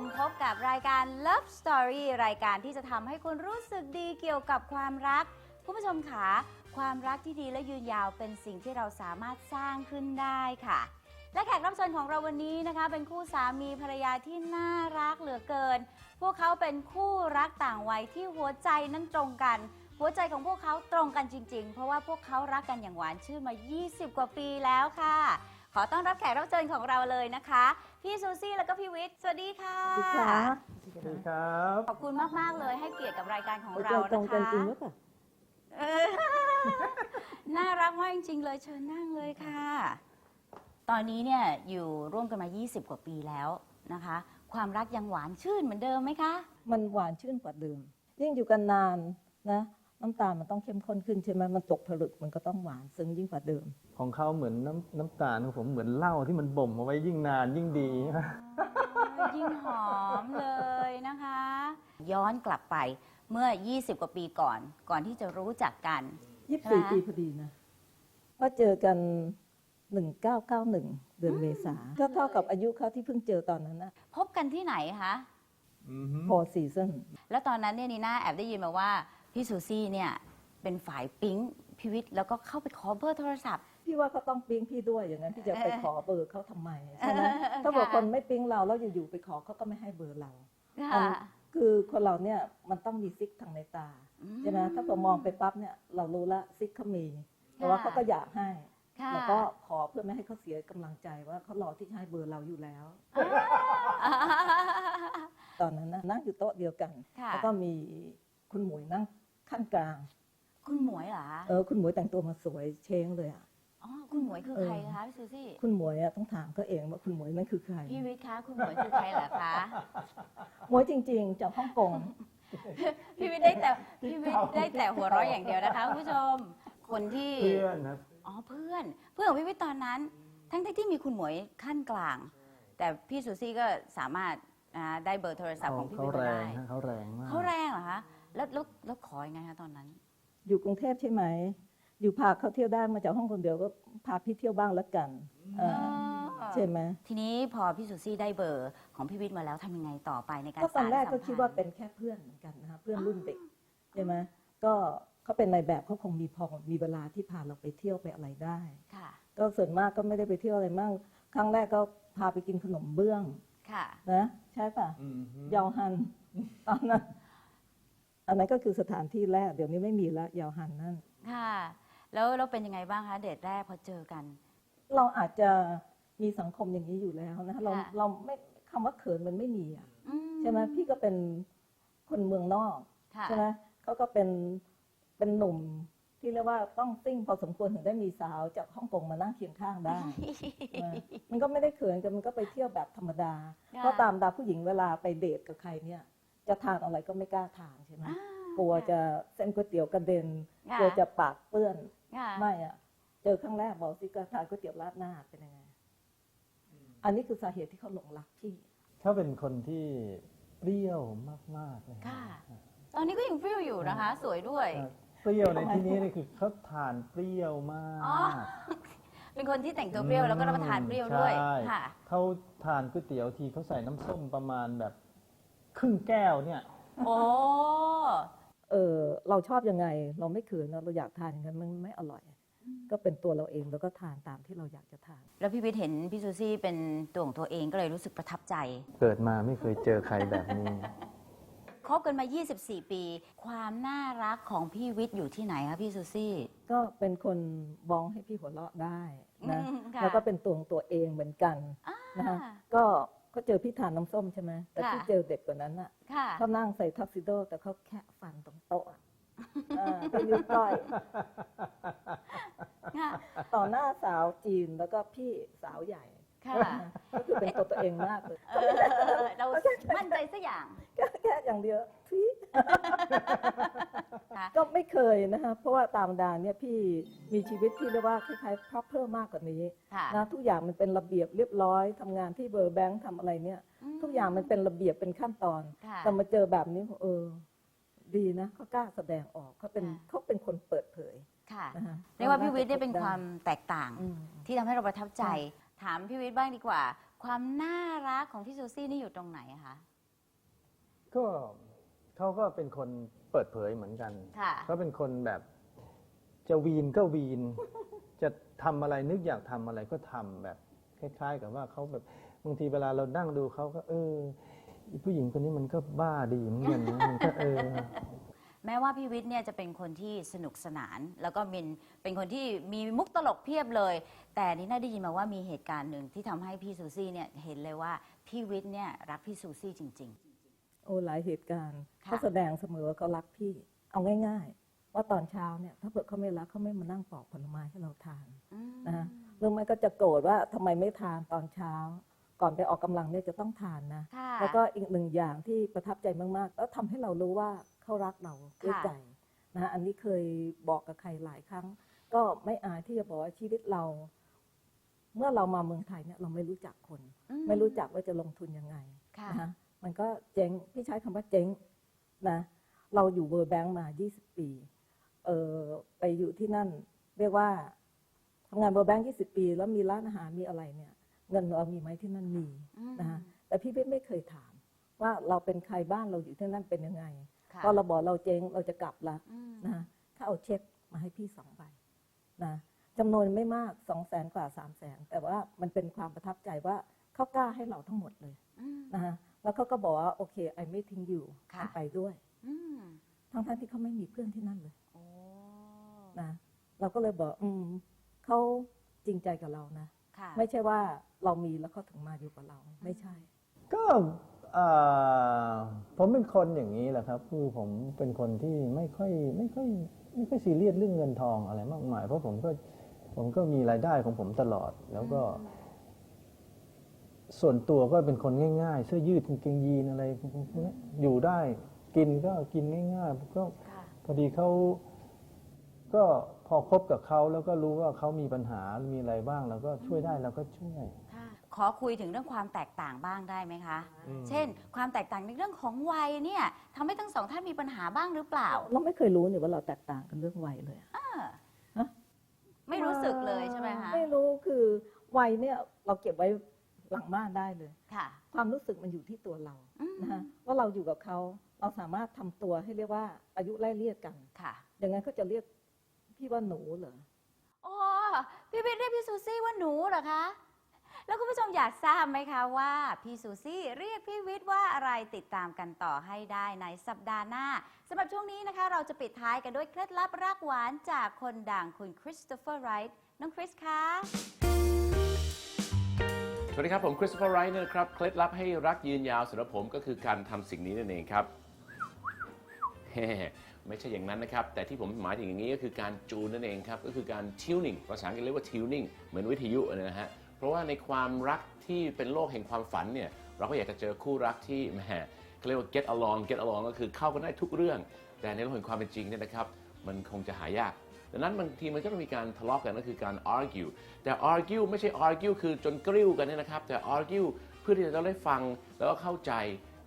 มพบกับรายการ Love Story รายการที่จะทำให้คุณรู้สึกดีเกี่ยวกับความรัก คุณผู้ชมคะความรักที่ดีและยืนยาวเป็นสิ่งที่เราสามารถสร้างขึ้นได้ค่ะ และแขกรับเชิญของเราวันนี้นะคะ เป็นคู่สามีภรรยาที่น่ารักเหลือเกิน พวกเขาเป็นคู่รักต่างวัยที่หัวใจนั้นตรงกัน หัวใจของพวกเขาตรงกันจริง ๆ เพราะว่าพวกเขารักกันอย่างหวานชื่นมา 20 กว่าปีแล้วค่ะ ขอต้อนรับแขกรับเชิญของเราเลยนะคะ พี่ซูซี่แล้วก็พี่วิทย์สวัสดีค่ะ สวัสดีค่ะสวัสดีครับขอบคุณมาก ๆ เลยให้เกียรติกับรายการของหัวเราใจนะคะตรงกันจริงหรือเปล่าเออน่ารักมากจริง ๆ เลยเชิญนั่งเลยค่ะ ตอนนี้เนี่ยอยู่ร่วมกันมา 20 กว่าปีแล้วนะคะ ความรักยังหวานชื่นเหมือนเดิมไหมคะ มันหวานชื่นกว่าเดิม ยิ่งอยู่กันนานนะ น้ำตาลมันต้องเข้มข้นขึ้นใช่ไหมมันตกผลึกมันก็ต้องหวานซึ้งยิ่งกว่าเดิม ของเขาเหมือนน้ำน้ำตาลของผมเหมือนเหล้าที่มันบ่มเอาไว้ยิ่งนานยิ่งดี ยิ่งหอมเลยนะคะ ย้อนกลับไปเมื่อ 20 กว่าปีก่อน ก่อนที่จะรู้จักกัน ยี่สิบใช่สี่ไหมปีพอดีนะว่าเจอกันหนึ่งเก้าเก้าหนึ่งเดือนเมษาก็เท่ากับอายุเขาที่เพิ่งเจอตอนนั้นนะพบกันที่ไหนคะพอซีซั่นแล้วตอนนั้นเนี่ยนีน่าแอบได้ยินมาว่า พี่ซูซี่เนี่ยเป็นฝ่ายปิ๊งพิวิทย์แล้วก็เข้าไปขอเบอร์โทรศัพท์ พี่ว่าเขาต้องปิ๊งพี่ด้วยอย่างนั้นพี่จะไปเออขอเบอร์เขาทำไมใช่ไหมเออถ้าบอกค่ะคนไม่ปิ๊งเราแล้วอยู่ๆไปขอเขาก็ไม่ให้เบอร์เราค่ะคือคนเราเนี่ยมันต้องมีซิกทางในตาใช่ไหมถ้าผมมองไปปั๊บเนี่ยเรารู้ละซิกเขามีแต่ว่าเขาก็อยากให้ค่ะแล้วก็ขอเพื่อไม่ให้เขาเสียกำลังใจว่าเขารอที่จะให้เบอร์เราอยู่แล้ว ตอนนั้นนะนั่งอยู่โต๊ะเดียวกันค่ะแล้วก็มีคุณหมวยนั่ง ขั้นกลาง คุณหมวยเหรอคะเออคุณหมวยแต่งตัวมาสวยเช้งเลยอะ อ๋อ คุณหมวยคือเออใครคะพี่ซูซี่ คุณหมวยอะต้องถามเขาเองว่าคุณหมวยนั่นคือใครพี่วิทย์คะ คุณหมวยคือใครเหรอคะ หมวยจริง ๆ จากฮ่องกง พี่วิทย์ได้แต่พี่วิทย์ได้แต่หัวเราะอย่างเดียวนะคะคุณผู้ชม คนที่ เพื่อนครับ อ๋อ เพื่อน เพื่อนของพี่วิทย์ตอนนั้น ทั้งที่มีคุณหมวยขั้นกลาง แต่พี่ซูซี่ก็สามารถอ่าได้เบอร์โทรศัพท์ของพี่เขาวิทย์แรมาได้งฮะเขาแรงมาก เขาแรงเหรอคะ แล้วแล้วแล้วขอยังไงคะตอนนั้น อยู่กรุงเทพใช่ไหม อยู่พาเขาเที่ยวได้มาจากฮ่องกงเดียวก็พาพี่เที่ยวบ้างแล้วกันเออใช่ไหมทีนี้พอพี่สุซี่ได้เบอร์ของพี่วิทย์มาแล้วทำยังไงต่อไปในการก็ตอนแรกก็สคิดสัมพัว่านธ์เป็นแค่เพื่อนเหมือนกันนะคะเพื่อนรุ่นเด็กใช่ไหมก็เขาเป็นในายแบบเขาคงมีพอมีเวลาที่พาเราไปเที่ยวไปอะไรได้ ค่ะ ก็ส่วนมากก็ไม่ได้ไปเที่ยวอะไรมั่งครั้งแรกก็พาไปกินขนมเบื้องค่ะ นะใช่ป่ะ อืมฮึเยาวฮันตอนนั้น อันนั้นก็คือสถานที่แรก เดี๋ยวนี้ไม่มีละเยาวฮันนั่นค่ะ แล้วเราเป็นยังไงบ้างคะเดทแรกพอเจอกัน เราอาจจะมีสังคมอย่างนี้อยู่แล้วนะเราค่ะ เราไม่คำว่าเขินมันไม่มีอะอืใช่ไหมพี่ก็เป็นคนเมืองนอก ค่ะ ใช่ไหมเขาก็เป็น เป็นหนุ่มที่เรียกว่าต้องซิ่งพอสมควรถึงได้มีสาวจากฮ่องกงมานั่งเคียงข้างได้ ใช่ไหมมันก็ไม่ได้เขินกันมันก็ไปเที่ยวแบบธรรมดา ค่ะ เพราะตามดาผู้หญิงเวลาไปเดทกับใครเนี่ย จะทานอะไรก็ไม่กล้าทานใช่ไหมอ่ากลัวจะเส้นก๋วยเตี๋ยวกระเด็นค่ะกลัวจะปากเปื้อนค่ะไม่อะเจอครั้งแรกบอกสิก็ทานก๋วยเตี๋ยวราดหน้าเป็นยังไงอันนี้คือสาเหตุที่เขาหลงรักพี่เขาเป็นคนที่เปรี้ยวมากๆเลยค่ะตอนนี้ก็ยังฟิลอยู่นะคะ สวยด้วยอะเปรี้ยวในที่นี้นี่คือเขาทานเปรี้ยวมากอ๋อเป็นคนที่แต่งตัวเปรี้ยวแล้วก็รับประทานเปรี้ยวด้วยใช่ค่ะเขาทานก๋วยเตี๋ยวทีเขาใส่น้ำส้มประมาณแบบ ครึ่งแก้วเนี่ย โอ้เออเราชอบยังไงเราไม่เขินนะเราอยากทานอย่างนั้นมันไม่อร่อย ก็เป็นตัวเราเองแล้วก็ทานตามที่เราอยากจะทาน แล้วพี่วิทย์เห็นพี่ซูซี่เป็นตัวของตัวเองก็เลยรู้สึกประทับใจ เกิดมาไม่เคยเจอใครแบบนี้ คบกันมา 24 ปี ความน่ารักของพี่วิทย์อยู่ที่ไหนคะพี่ซูซี่ ก็เป็นคนบ้องให้พี่หัวเราะได้นะอืมค่ะ แล้วก็เป็นตัวของตัวเองเหมือนกัน นะคะก็ เขาเจอพี่ทานน้ำส้มใช่ไหมแต่ค่ะที่เจอเด็กกว่านั้นอะค่ะ เขานั่งใส่ทักซิโด แต่เขาแค่ฟันตรงโต๊ะอะอ่าเป็นนิ้วก้อย ค่ะ ต่อหน้าสาวจีนแล้วก็พี่สาวใหญ่ ค่ะก็คือเป็นตัวตัวเองมากเลยเออเรามั่นใจสักอย่างแค่แค่อย่างเดียวทวีตค่ะก็ไม่เคยนะคะเพราะว่าตามดาเนี่ยพี่มีชีวิตที่เรียกว่าคล้ายๆ proper มากกว่านี้ค่ะนะทุกอย่างมันเป็นระเบียบเรียบร้อยทำงานที่เบอร์แบงค์ทำอะไรเนี่ย ทุกอย่างมันเป็นระเบียบเป็นขั้นตอนค่ะแต่มาเจอแบบนี้เออ ดีนะเขากล้าแสดงออกเขาเป็นค่ะเขาเป็นคนเปิดเผยค่ะนะคะเรียกว่าพี่วิทย์ได้เป็นความแตกต่างอืมที่ทำให้เราประทับใจ ถามพี่วิทย์บ้างดีกว่า ความน่ารักของพี่ซูซี่นี่อยู่ตรงไหนอะคะก็เขาก็เป็นคนเปิดเผยเหมือนกันค่ะ เขาเป็นคนแบบจะวีนก็วีน จะทำอะไรนึกอยากทำอะไรก็ทำแบบคล้ายๆ กับว่าเขาแบบบางทีเวลาเรานั่งดูเขาก็ เอออีผู้หญิงคนนี้มันก็บ้าดีเหมือนกันนะมันก็เออ แม้ว่าพี่วิทย์เนี่ยจะเป็นคนที่สนุกสนาน แล้วก็เป็นเป็นคนที่มีมุกตลกเพียบเลย แต่นี่น่าได้ยินมาว่ามีเหตุการณ์หนึ่งที่ทำให้พี่ซูซี่เนี่ยเห็นเลยว่าพี่วิทย์เนี่ยรักพี่ซูซี่จริง โอ้หลายเหตุการณ์ค่ะ เขาแสดงเสมอว่าเขารักพี่เอาง่าย ๆ ว่าตอนเช้าเนี่ยถ้าเกิดเขาไม่รักเขาไม่มานั่งปอกผลไม้ให้เราทานๆอืม นะฮะหรือไม่ก็จะโกรธว่าทำไมไม่ทานตอนเช้า ก่อนไปออกกำลังเนี่ยจะต้องทานนะค่ะแล้วก็อีกหนึ่งอย่างที่ประทับใจมากๆ แล้วทำให้เรารู้ว่าเขารักเราด้วยค่ะใจนะฮะอันนี้เคยบอกกับใครหลายครั้ง ก็ไม่อายที่จะบอกว่าชีวิตเรา เมื่อเรามาเมืองไทยเนี่ยเราไม่รู้จักคนอืไม่รู้จักว่าจะลงทุนยังไงค่ะนะฮะมันก็เจ๊งพี่ใช้คำว่าเจ๊งนะเราอยู่เวอร์แบงค์มา 20 ปี เออไปอยู่ที่นั่น เรียกว่าทำงานเวอร์แบงค์20 ปี แล้วมีร้านอาหารมีอะไรเนี่ย เงินเรามีไหมที่นั่นมีอืมนะฮะแต่พี่ไม่ไม่เคยถาม ว่าเราเป็นใครบ้านเราอยู่ที่นั่นเป็นยังไงค่ะพอเราบอกเราเจ๊งเราจะกลับละอืมนะฮะถ้าเอาเช็คมาให้พี่สองใบนะจำนวนไม่มากสองแสนกว่าสามแสนแต่ว่ามันเป็นความประทับใจว่าเขากล้าให้เราทั้งหมดเลยอืมนะฮะแล้วเขาก็บอกว่าโอเคไอไม่ทิ้งอยู่ค่ะไปด้วยอืมทั้งทั้งๆที่เขาไม่มีเพื่อนที่นั่นเลยโอ้นะเราก็เลยบอกอืมเขาจริงใจกับเรานะค่ะ ไม่ใช่ว่าเรามีแล้วเขาถึงมาอยู่กับเราไม่ใช่ ก็เอ่อผมเป็นคนอย่างนี้แหละครับคือผมเป็นคนที่ไม่ค่อยไม่ค่อยไม่ค่อยซีเรียสเรื่องเงินทองอะไรมากมาย เพราะผมก็ผมก็มีรายได้ของผมตลอดแล้วก็ ส่วนตัวก็เป็นคนง่ายๆ เสื้อยืดกางเกงยีนอะไรพวกนี้อยู่ได้กินก็กินง่ายๆก็ค่ะพอดีเขา ก็พอคบกับเขาแล้วก็รู้ว่าเขามีปัญหา มีอะไรบ้างเราก็ช่วยได้เราก็ช่วย ค่ะขอคุยถึงเรื่องความแตกต่างบ้างได้ไหมคะ อืม เช่น ความแตกต่างในเรื่องของวัยเนี่ยทำให้ทั้งสองท่านมีปัญหาบ้างหรือเปล่า เราไม่เคยรู้เนี่ยว่าเราแตกต่างกันเรื่องวัยเลยอะเออฮะไม่รู้สึกเลยใช่ไหมคะไม่รู้คือวัยเนี่ยเราเก็บไว้หลังบ้านได้เลย ค่ะความรู้สึกมันอยู่ที่ตัวเราอืมนะฮะว่าเราอยู่กับเขาเราสามารถทำตัวให้เรียกว่าอายุไล่เรียกกัน ค่ะ อย่างนั้นเขาจะเรียก พี่ว่าหนูเหรอโอ้พี่วิทย์เรียกพี่ซูซี่ว่าหนูเหรอคะ แล้วคุณผู้ชมอยากทราบไหมคะว่า พี่ซูซี่เรียกพี่วิทย์ว่าอะไรติดตามกันต่อให้ได้ในสัปดาห์หน้าสำหรับช่วงนี้นะคะ เราจะปิดท้ายกันด้วยเคล็ดลับรักหวานจากคนดังคุณคริสโตเฟอร์ไรท์น้องคริสคะสวัสดีครับ ผมคริสโตเฟอร์ไรท์นะครับ เคล็ดลับให้รักยืนยาวสำหรับผมก็คือการทำสิ่งนี้นั่นเองครับเฮ้ ไม่ใช่อย่างนั้นนะครับ แต่ที่ผมหมายถึงอย่างนี้ก็คือการจูนนั่นเองครับ ก็คือการ tuning ภาษาอังกฤษเรียกว่า tuning เหมือนวิทยุนะฮะ เพราะว่าในความรักที่เป็นโลกแห่งความฝันเนี่ย เราก็อยากจะเจอคู่รักที่แหมเขาเรียกว่า get along get along ก็คือเข้ากันได้ทุกเรื่อง แต่ในโลกแห่งความเป็นจริงเนี่ยนะครับ มันคงจะหายากดังนั้นบางทีมันก็ต้องมีการทะเลาะกันก็คือการ argue แต่ argue ไม่ใช่ argue คือจนกริ้วกันเนี่ยนะครับ แต่ argue เพื่อที่จะได้ฟังแล้วก็เข้าใจ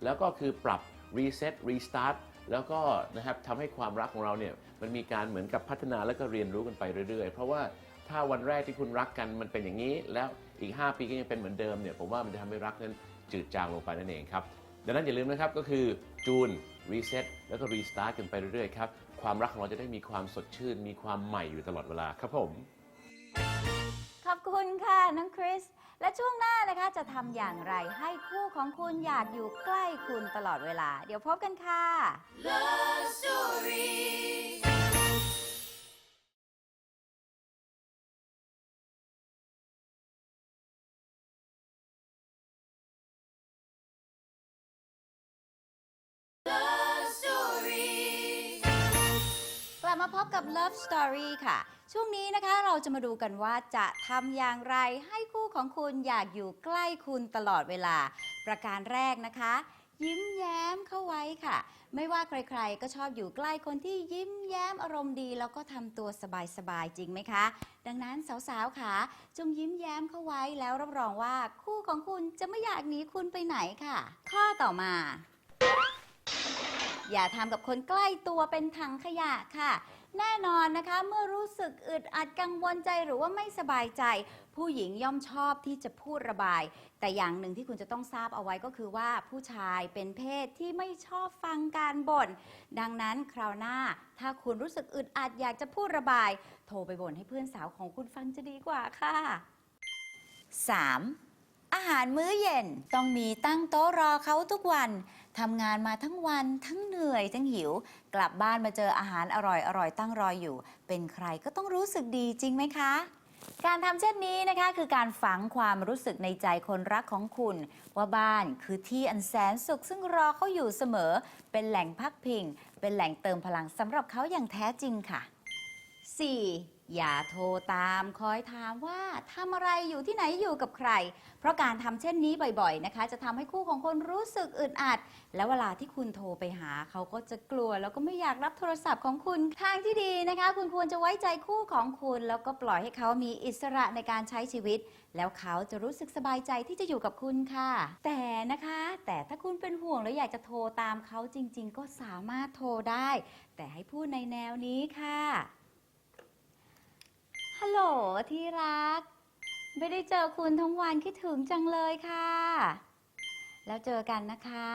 แล้วก็คือปรับ reset restart แล้วก็นะครับทำให้ความรักของเราเนี่ยมันมีการเหมือนกับพัฒนาแล้วก็เรียนรู้กันไปเรื่อยๆ เพราะว่าถ้าวันแรกที่คุณรักกันมันเป็นอย่างนี้ แล้วอีก 5 ปีก็ยังเป็นเหมือนเดิมเนี่ยผมว่ามันจะทำให้รักนั้นจืดจางลงไปนั่นเองครับดังนั้นอย่าลืมนะครับก็คือจูน reset แล้วก็ restart กันไปเรื่อยๆครับความรักของเราจะได้มีความสดชื่น มีความใหม่อยู่ตลอดเวลาครับผม ขอบคุณค่ะ น้องคริส และช่วงหน้านะคะจะทำอย่างไรให้คู่ของคุณอยากอยู่ใกล้คุณตลอดเวลา เดี๋ยวพบกันค่ะกลั บกับ Love Story ค่ะ ช่วงนี้นะคะเราจะมาดูกันว่าจะทำอย่างไรให้คู่ของคุณอยากอยู่ใกล้คุณตลอดเวลา ประการแรกนะคะ ยิ้มแย้มเข้าไว้ค่ะ ไม่ว่าใครๆ ก็ชอบอยู่ใกล้คนที่ยิ้มแย้มอารมณ์ดี แล้วก็ทำตัวสบายๆ จริงไหมคะ ดังนั้นสาวๆค่ะจงยิ้มแย้มเข้าไว้แล้วรับรองว่าคู่ของคุณจะไม่อยากหนีคุณไปไหนค่ะ ข้อต่อมาอย่าทำกับคนใกล้ตัวเป็นถังขยะค่ะ แน่นอนนะคะ เมื่อรู้สึกอึดอัดกังวลใจหรือว่าไม่สบายใจ ผู้หญิงย่อมชอบที่จะพูดระบาย แต่อย่างหนึ่งที่คุณจะต้องทราบเอาไว้ก็คือว่าผู้ชายเป็นเพศที่ไม่ชอบฟังการบ่น ดังนั้นคราวหน้าถ้าคุณรู้สึกอึดอัดอยากจะพูดระบาย โทรไปบ่นให้เพื่อนสาวของคุณฟังจะดีกว่าค่ะ 3. อาหารมื้อเย็นต้องมีตั้งโต๊ะรอเขาทุกวัน ทำงานมาทั้งวันทั้งเหนื่อยทั้งหิว กลับบ้านมาเจออาหารอร่อยอร่อยตั้งรออยู่ เป็นใครก็ต้องรู้สึกดีจริงไหมคะ การทำเช่นนี้นะคะคือการฝังความรู้สึกในใจคนรักของคุณ ว่าบ้านคือที่อันแสนสุขซึ่งรอเขาอยู่เสมอ เป็นแหล่งพักพิง เป็นแหล่งเติมพลังสำหรับเขาอย่างแท้จริงค่ะ 4. อย่าโทรตามคอยถามว่าทำอะไรอยู่ที่ไหนอยู่กับใคร เพราะการทำเช่นนี้บ่อยๆนะคะ จะทำให้คู่ของคนรู้สึกอึดอัด แล้วเวลาที่คุณโทรไปหาเขาก็จะกลัว แล้วก็ไม่อยากรับโทรศัพท์ของคุณทางที่ดีนะคะ คุณควรจะไว้ใจคู่ของคุณ แล้วก็ปล่อยให้เขามีอิสระในการใช้ชีวิต แล้วเขาจะรู้สึกสบายใจที่จะอยู่กับคุณค่ะ แต่นะคะ แต่ถ้าคุณเป็นห่วงแล้วอยากจะโทรตามเขาจริง ๆ ก็สามารถโทรได้ แต่ให้พูดในแนวนี้ค่ะ ฮัลโหลที่รัก ไม่ได้เจอคุณทั้งวันคิดถึงจังเลยค่ะ แล้วเจอกันนะคะ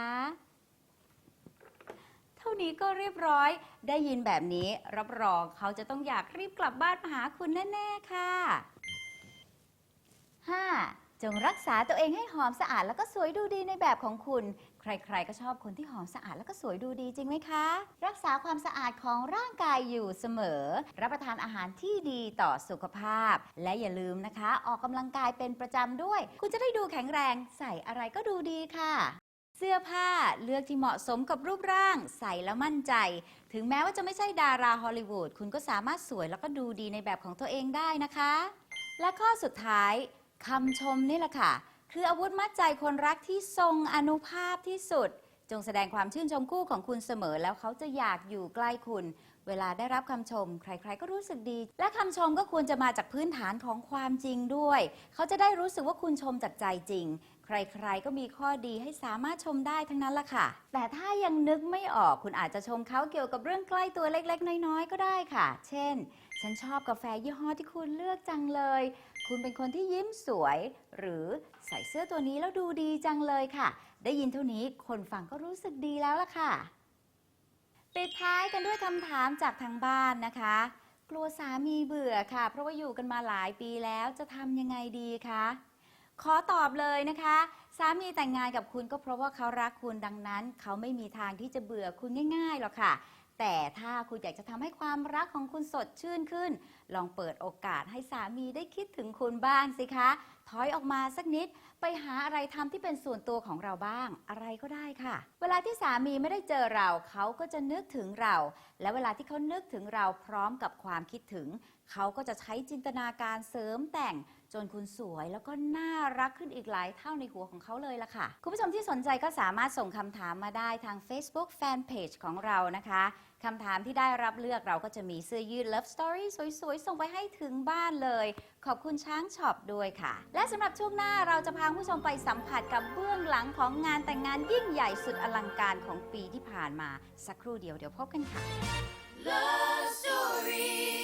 เท่านี้ก็เรียบร้อยได้ยินแบบนี้ รับรองเขาจะต้องอยากรีบกลับบ้านมาหาคุณแน่ ๆ ค่ะ 5. จงรักษาตัวเองให้หอมสะอาดแล้วก็สวยดูดีในแบบของคุณ ใครๆ ก็ชอบคนที่หอมสะอาดแล้วก็สวยดูดีจริงไหมคะ รักษาความสะอาดของร่างกายอยู่เสมอ รับประทานอาหารที่ดีต่อสุขภาพ และอย่าลืมนะคะ ออกกำลังกายเป็นประจำด้วย คุณจะได้ดูแข็งแรง ใส่อะไรก็ดูดีค่ะ เสื้อผ้าเลือกที่เหมาะสมกับรูปร่าง ใส่แล้วมั่นใจ ถึงแม้ว่าจะไม่ใช่ดาราฮอลลีวูดคุณก็สามารถสวยแล้วก็ดูดีในแบบของตัวเองได้นะคะ และข้อสุดท้ายคำชมนี่แหละค่ะ คืออาวุธมัดใจคนรักที่ทรงอนุภาพที่สุด จงแสดงความชื่นชมคู่ของคุณเสมอ แล้วเขาจะอยากอยู่ใกล้คุณ เวลาได้รับคำชม ใครๆ ก็รู้สึกดี และคำชมก็ควรจะมาจากพื้นฐานของความจริงด้วย เขาจะได้รู้สึกว่าคุณชมจากใจจริง ใครๆ ก็มีข้อดีให้สามารถชมได้ทั้งนั้นละค่ะ แต่ถ้ายังนึกไม่ออกคุณอาจจะชมเขาเกี่ยวกับเรื่องใกล้ตัวเล็ก ๆ น้อยๆ ก็ได้ค่ะ เช่น ฉันชอบกาแฟยี่ห้อที่คุณเลือกจังเลย คุณเป็นคนที่ยิ้มสวย หรือใส่เสื้อตัวนี้แล้วดูดีจังเลยค่ะ ได้ยินเท่านี้คนฟังก็รู้สึกดีแล้วล่ะค่ะ ปิดท้ายกันด้วยคำถามจากทางบ้านนะคะ กลัวสามีเบื่อค่ะ เพราะว่าอยู่กันมาหลายปีแล้วจะทำยังไงดีคะขอตอบเลยนะคะ สามีแต่งงานกับคุณก็เพราะว่าเขารักคุณดังนั้น เขาไม่มีทางที่จะเบื่อคุณง่ายๆหรอกค่ะ แต่ถ้าคุณอยากจะทำให้ความรักของคุณสดชื่นขึ้น ลองเปิดโอกาสให้สามีได้คิดถึงคุณบ้างสิคะ ถอยออกมาสักนิด ไปหาอะไรทำที่เป็นส่วนตัวของเราบ้าง อะไรก็ได้ค่ะ เวลาที่สามีไม่ได้เจอเราเขาก็จะนึกถึงเรา และเวลาที่เขานึกถึงเราพร้อมกับความคิดถึง เขาก็จะใช้จินตนาการเสริมแต่งจนคุณสวยแล้วก็น่ารักขึ้นอีกหลายเท่าในหัวของเขาเลยล่ะค่ะ คุณผู้ชมที่สนใจก็สามารถส่งคำถามมาได้ทาง Facebook Fanpage ของเรานะคะ คำถามที่ได้รับเลือกเราก็จะมีเสื้อยืด Love Story สวยๆ ส่งไปให้ถึงบ้านเลย ขอบคุณช้างช็อปด้วยค่ะ และสำหรับช่วงหน้าเราจะพาผู้ชมไปสัมผัสกับเบื้องหลังของงานแต่งงานยิ่งใหญ่สุดอลังการของปีที่ผ่านมา สักครู่เดียวเดี๋ยวพบกันค่ะ Love Story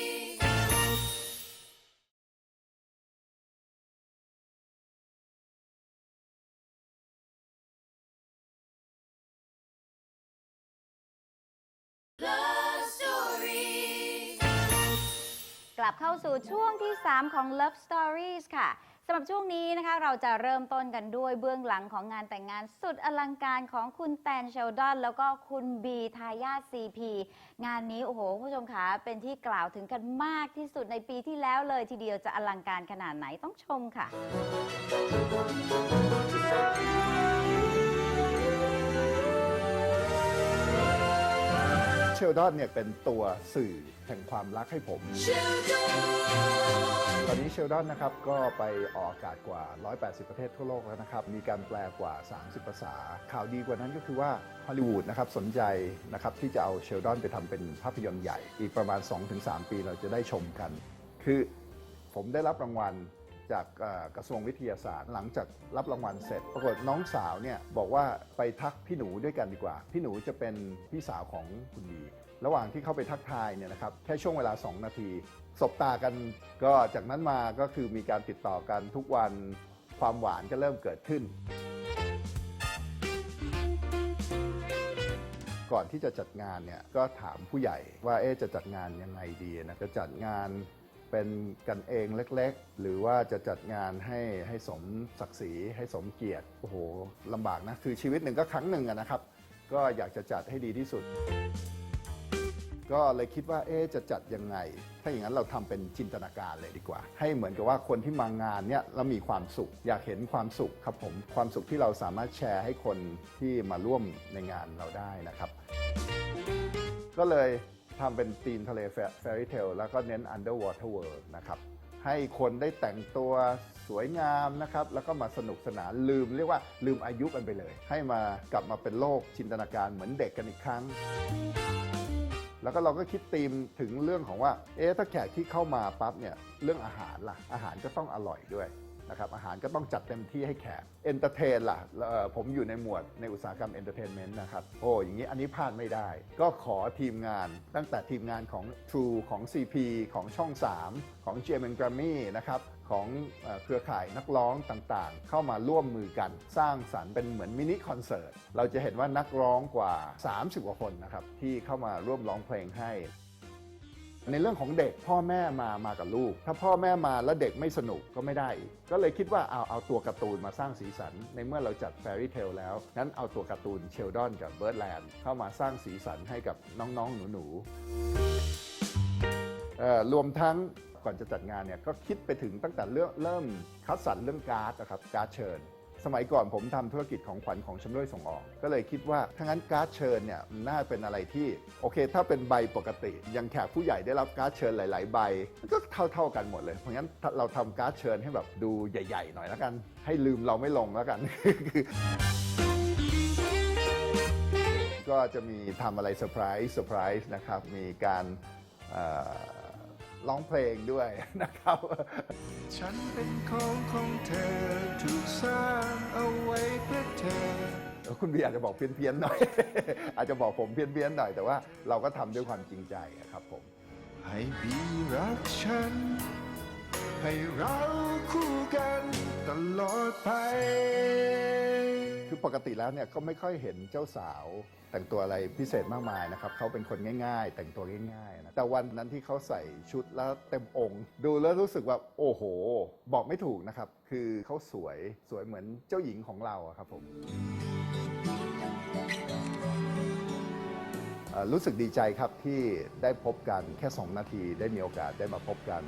เข้าสู่ช่วงที่ 3 ของ Love Stories ค่ะสำหรับช่วงนี้นะคะเราจะเริ่มต้นกันด้วยเบื้องหลังของงานแต่งงานสุดอลังการของคุณแตนเชลดอนแล้วก็คุณบีทายาท CP งานนี้ โอ้โหผู้ชมคะเป็นที่กล่าวถึงกันมากที่สุดในปีที่แล้วเลยทีเดียวจะอลังการขนาดไหนต้องชมค่ะ เชลดอนเนี่ยเป็นตัวสื่อแห่งความรักให้ผม ตอนนี้เชลดอนนะครับก็ไปออกอากาศกว่า 180 ประเทศทั่วโลกแล้วนะครับ มีการแปลกว่า 30 ภาษา ข่าวดีกว่านั้นก็คือว่าฮอลลีวูดนะครับสนใจนะครับที่จะเอาเชลดอนไปทำเป็นภาพยนตร์ใหญ่ อีกประมาณ 2-3 ปีเราจะได้ชมกัน คือผมได้รับรางวัล จากกระทรวงวิทยาศาสตร์ หลังจากรับรางวัลเสร็จ ปรากฏน้องสาวเนี่ยบอกว่าไปทักพี่หนูด้วยกันดีกว่า พี่หนูจะเป็นพี่สาวของคุณดี ระหว่างที่เข้าไปทักทายเนี่ยนะครับแค่ช่วงเวลา 2 นาที สบตากันก็จากนั้นมาก็คือมีการติดต่อกันทุกวันความหวานก็เริ่มเกิดขึ้น ก่อนที่จะจัดงานเนี่ยก็ถามผู้ใหญ่ว่าเอ๊จะจัดงานยังไงดีนะจะจัดงาน เป็นกันเองเล็กๆ หรือว่าจะจัดงานให้ให้สมศักดิ์ศรีให้สมเกียรติโอ้โหลำบากนะ คือชีวิตหนึ่งก็ครั้งหนึ่งนะครับ ก็อยากจะจัดให้ดีที่สุด ก็เลยคิดว่าเอ๊จะจัดยังไง ถ้าอย่างนั้นเราทำเป็นจินตนาการเลยดีกว่า ให้เหมือนกับว่าคนที่มางานเนี่ยแล้วมีความสุข อยากเห็นความสุขครับผมความสุขที่เราสามารถแชร์ให้คนที่มาร่วมในงานเราได้นะครับ ก็เลย ทำเป็นธีมทะเลแฟรี่เทลแล้วก็เน้น Underwater World นะครับ ให้คนได้แต่งตัวสวยงามนะครับ แล้วก็มาสนุกสนานลืมเรียกว่าลืมอายุกันไปเลย ให้มากลับมาเป็นโลกจินตนาการเหมือนเด็กกันอีกครั้ง แล้วก็เราก็คิดธีมถึงเรื่องของว่า เอ๊ะถ้าแขกที่เข้ามาปั๊บเนี่ยเรื่องอาหารล่ะ อาหารก็ต้องอร่อยด้วย นะครับอาหารก็ต้องจัดเต็มที่ให้แขกเอนเตอร์เทนล่ะผมอยู่ในหมวดในอุตสาหกรรมเอนเตอร์เทนเมนต์นะครับโอ้อย่างนี้อันนี้พลาดไม่ได้ ก็ขอทีมงานตั้งแต่ทีมงานของ True ของ CP ของช่อง 3 ของ GMM Grammy นะครับของเครือข่ายนักร้องต่างๆ เข้ามาร่วมมือกัน สร้างสรรค์เป็นเหมือนมินิคอนเสิร์ตเราจะเห็นว่านักร้องกว่า 30 กว่าคนนะครับที่เข้ามาร่วมร้องเพลงให้ ในเรื่องของเด็กพ่อแม่มามากับลูก ถ้าพ่อแม่มาแล้วเด็กไม่สนุกก็ไม่ได้อีกก็เลยคิดว่าเอาเอาตัวการ์ตูนมาสร้างสีสัน ในเมื่อเราจัดแฟรี่เทลแล้วงั้นเอาตัวการ์ตูนเชลดอนกับเบิร์ดแลนด์เข้ามาสร้างสีสันให้กับน้องๆหนูๆรวมทั้งก่อนจะจัดงานเนี่ยก็คิดไปถึงตั้งแต่เรื่องเริ่มคัดสรรเรื่องการ์ดนะครับการ์ดเชิญ สมัยก่อนผมทำธุรกิจของขวัญของชำร่วยส่งออก ก็เลยคิดว่าถ้างั้นการ์ดเชิญเนี่ยมันน่าเป็นอะไรที่โอเค ถ้าเป็นใบปกติ ยังแขกผู้ใหญ่ได้รับการ์ดเชิญหลาย ๆ ใบมันก็เท่า ๆกันหมดเลย เพราะงั้นเราทำการ์ดเชิญให้แบบดูใหญ่ ๆ หน่อยแล้วกัน ให้ลืมเราไม่ลงแล้วกันก็จะมีทำอะไรเซอร์ไพรส์เซอร์ไพรส์นะครับ มีการ ร้องเพลงด้วยนะครับ ฉันเป็นของของเธอถูกสร้างเอาไว้เพื่อเธอเออคุณบีอาจจะบอกเพี้ยนๆหน่อย อาจจะบอกผมเพี้ยนๆหน่อยแต่ว่าเราก็ทำด้วยความจริงใจอะครับผม ให้บีรักฉัน ให้เราคู่กันตลอดไป คือปกติแล้วเนี่ยก็ไม่ค่อยเห็นเจ้าสาวแต่งตัวอะไรพิเศษมากมายนะครับเขาเป็นคนง่าย ๆ แต่งตัวง่ายๆนะแต่วันนั้นที่เขาใส่ชุดแล้วเต็มองค์ ดูแล้วรู้สึกว่าโอ้โห บอกไม่ถูกนะครับ คือเขาสวยสวยเหมือนเจ้าหญิงของเราอะครับผมรู้สึกดีใจครับที่ได้พบกันแค่ 2 นาทีได้มีโอกาสได้มาพบกัน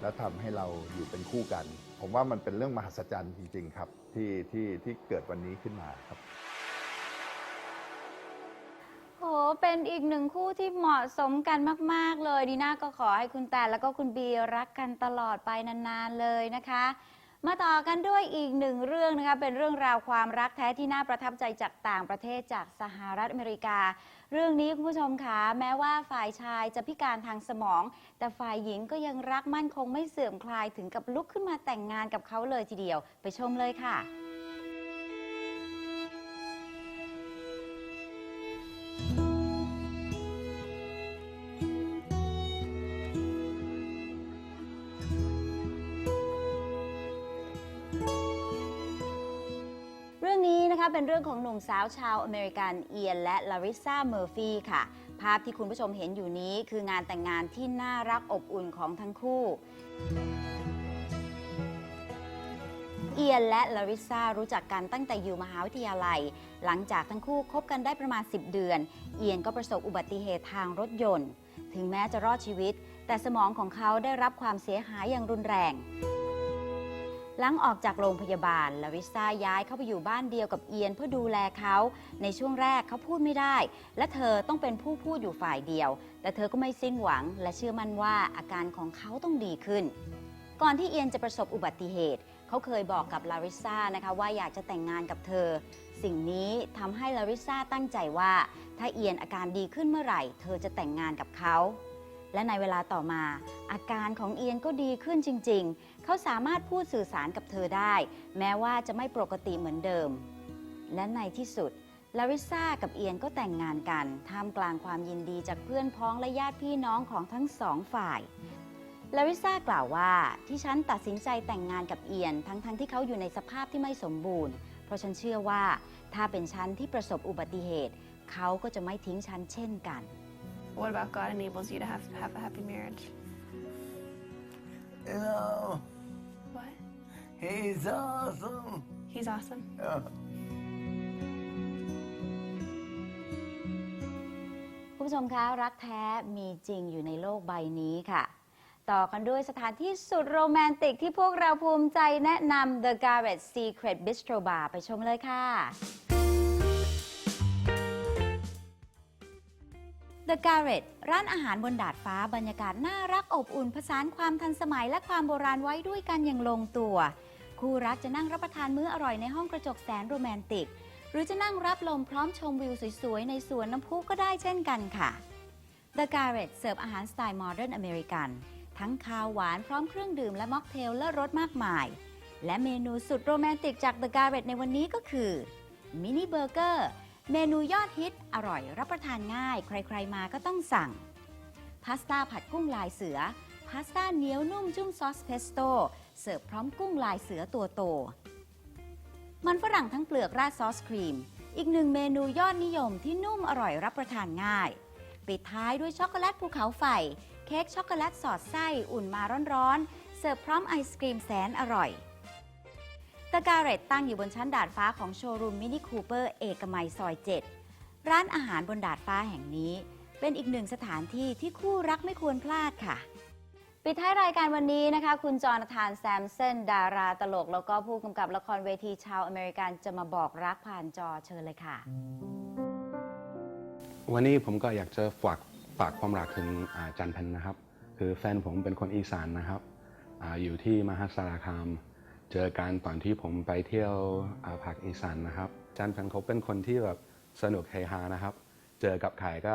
แล้วทำให้เราอยู่เป็นคู่กัน ผมว่ามันเป็นเรื่องมหัศจรรย์จริง ๆ ครับที่ที่ที่เกิดวันนี้ขึ้นมาครับ โห เป็นอีกหนึ่งคู่ที่เหมาะสมกันมาก ๆ เลย ดีน่าก็ขอให้คุณแต่แล้วก็คุณบีรักกันตลอดไปนาน ๆ เลยนะคะ มาต่อกันด้วยอีกหนึ่งเรื่องนะคะ เป็นเรื่องราวความรักแท้ที่น่าประทับใจจากต่างประเทศจากสหรัฐอเมริกา เรื่องนี้คุณผู้ชมคะแม้ว่าฝ่ายชายจะพิการทางสมอง แต่ฝ่ายหญิงก็ยังรักมั่นคงไม่เสื่อมคลายถึงกับลุกขึ้นมาแต่งงานกับเขาเลยทีเดียว ไปชมเลยค่ะ คะเป็นเรื่องของหนุ่มสาวชาวอเมริกันเอียนและลาริซาเมอร์ฟีค่ะ ภาพที่คุณผู้ชมเห็นอยู่นี้คืองานแต่งงานที่น่ารักอบอุ่นของทั้งคู่ เอียนและลาริซารู้จักกันตั้งแต่อยู่มหาวิทยาลัย หลังจากทั้งคู่คบกันได้ประมาณ 10 เดือน เอียนก็ประสบอุบัติเหตุทางรถยนต์ ถึงแม้จะรอดชีวิต แต่สมองของเขาได้รับความเสียหายอย่างรุนแรง หลังออกจากโรงพยาบาลลาริซ่าย้ายเข้าไปอยู่บ้านเดียวกับเอียนเพื่อดูแลเขา ในช่วงแรกเขาพูดไม่ได้ และเธอต้องเป็นผู้พูดอยู่ฝ่ายเดียว แต่เธอก็ไม่สิ้นหวัง และเชื่อมั่นว่าอาการของเขาต้องดีขึ้น ก่อนที่เอียนจะประสบอุบัติเหตุ เขาเคยบอกกับลาริซ่านะคะว่าอยากจะแต่งงานกับเธอ สิ่งนี้ทำให้ลาริซ่าตั้งใจว่า ถ้าเอียนอาการดีขึ้นเมื่อไหร่ เธอจะแต่งงานกับเขาและในเวลาต่อมา อาการของเอียนก็ดีขึ้นจริง เขาสามารถพูดสื่อสารกับเธอได้ แม้ว่าจะไม่ปกติเหมือนเดิม และในที่สุดลาริซากับเอียนก็แต่งงานกัน ท่ามกลางความยินดีจากเพื่อนพ้องและญาติพี่น้องของทั้งสองฝ่ายลาริซากล่าวว่าที่ฉันตัดสินใจแต่งงานกับเอียน ทั้งๆทที่เขาอยู่ในสภาพที่ไม่สมบูรณ์ เพราะฉันเชื่อว่าถ้าเป็นฉันที่ประสบอุบัติเหตุ เขาก็จะไม่ทิ้งฉันเช่นกัน What about God enables you to have have a happy marriage? You know, What? He's awesome. He's awesome. Yeah. คุณผู้ชมคะรักแท้มีจริงอยู่ในโลกใบนี้ค่ะ ต่อกันด้วยสถานที่สุดโรแมนติกที่พวกเราภูมิใจแนะนำ The Garret Secret Bistro Bar ไปชมเลยค่ะ The Garret ร้านอาหารบนดาดฟ้าบรรยากาศน่ารักอบอุ่น ผสานความทันสมัยและความโบราณไว้ด้วยกันอย่างลงตัว คู่รักจะนั่งรับประทานมื้ออร่อยในห้องกระจกแสนโรแมนติก หรือจะนั่งรับลมพร้อมชมวิวสวยๆ ในสวนน้ำพุก็ได้เช่นกันค่ะ The Garret เสิร์ฟอาหารสไตล์โมเดิร์นอเมริกัน ทั้งคาวหวานพร้อมเครื่องดื่มและม็อกเทลและรสมากมาย และเมนูสุดโรแมนติกจาก The Garret ในวันนี้ก็คือมินิเบอร์เกอร์ เมนูยอดฮิตอร่อยรับประทานง่าย ใครๆมาก็ต้องสั่ง พาสต้าผัดกุ้งลายเสือ พาสต้าเหนียวนุ่มจุ่มซอสเพสโต้เสิร์ฟพร้อมกุ้งลายเสือตัวโต มันฝรั่งทั้งเปลือกราดซอสครีม อีกหนึ่งเมนูยอดนิยมที่นุ่มอร่อยรับประทานง่าย ปิดท้ายด้วยช็อกโกแลตภูเขาไฟ เค้กช็อกโกแลตสอดไส้อุ่นมาร้อนๆ เสิร์ฟพร้อมไอศกรีมแสนอร่อย ตะการเรตตั้งอยู่บนชั้นดาดฟ้าของโชว์รูมมินิคูเปอร์เอกมัยซอย 7 ร้านอาหารบนดาดฟ้าแห่งนี้ เป็นอีกหนึ่งสถานที่ที่คู่รักไม่ควรพลาดค่ะ ปิดท้ายรายการวันนี้นะคะ คุณจอนาธานแซมเซนดาราตลก แล้วก็ผู้กำกับละครเวทีชาวอเมริกันจะมาบอกรักผ่านจอเชิญเลยค่ะ วันนี้ผมก็อยากจะฝากฝากความรักถึงอาจันพันนะครับ คือแฟนผมเป็นคนอีสานนะครับอาอยู่ที่มหาสารคาม เจอกันตอนที่ผมไปเที่ยวอาภาคอีสานนะครับจันพันธ์เขาเป็นคนที่แบบสนุกเฮฮานะครับ เจอกับใครก็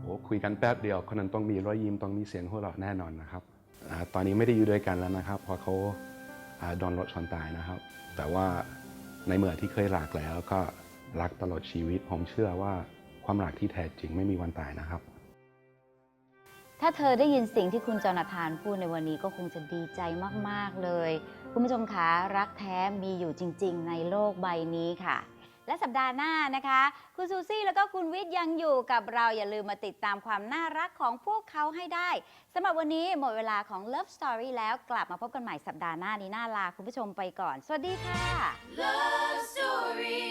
โอ้คุยกันแป๊บเดียว คนนั้นต้องมีรอยยิ้มต้องมีเสียงหัวเราะแน่นอนนะครับอตอนนี้ไม่ได้อยู่ด้วยกันแล้วนะครับเพราะเขาอ่าโดนรถชนตายนะครับ แต่ว่าในเมื่อที่เคยรักแล้วก็รักตลอดชีวิต ผมเชื่อว่าความรักที่แท้จริงไม่มีวันตายนะครับ ถ้าเธอได้ยินสิ่งที่คุณจอนาธานพูดในวันนี้ก็คงจะดีใจมาก ๆ เลย คุณผู้ชมคะรักแท้มีอยู่จริง ๆ ในโลกใบนี้ค่ะ และสัปดาห์หน้านะคะ คุณซูซี่แล้วก็คุณวิทย์ยังอยู่กับเราอย่าลืมมาติดตามความน่ารักของพวกเขาให้ได้สำหรับวันนี้หมดเวลาของ Love Story แล้วกลับมาพบกันใหม่สัปดาห์หน้านี้น่าลาคุณผู้ชมไปก่อน สวัสดีค่ะ Love Story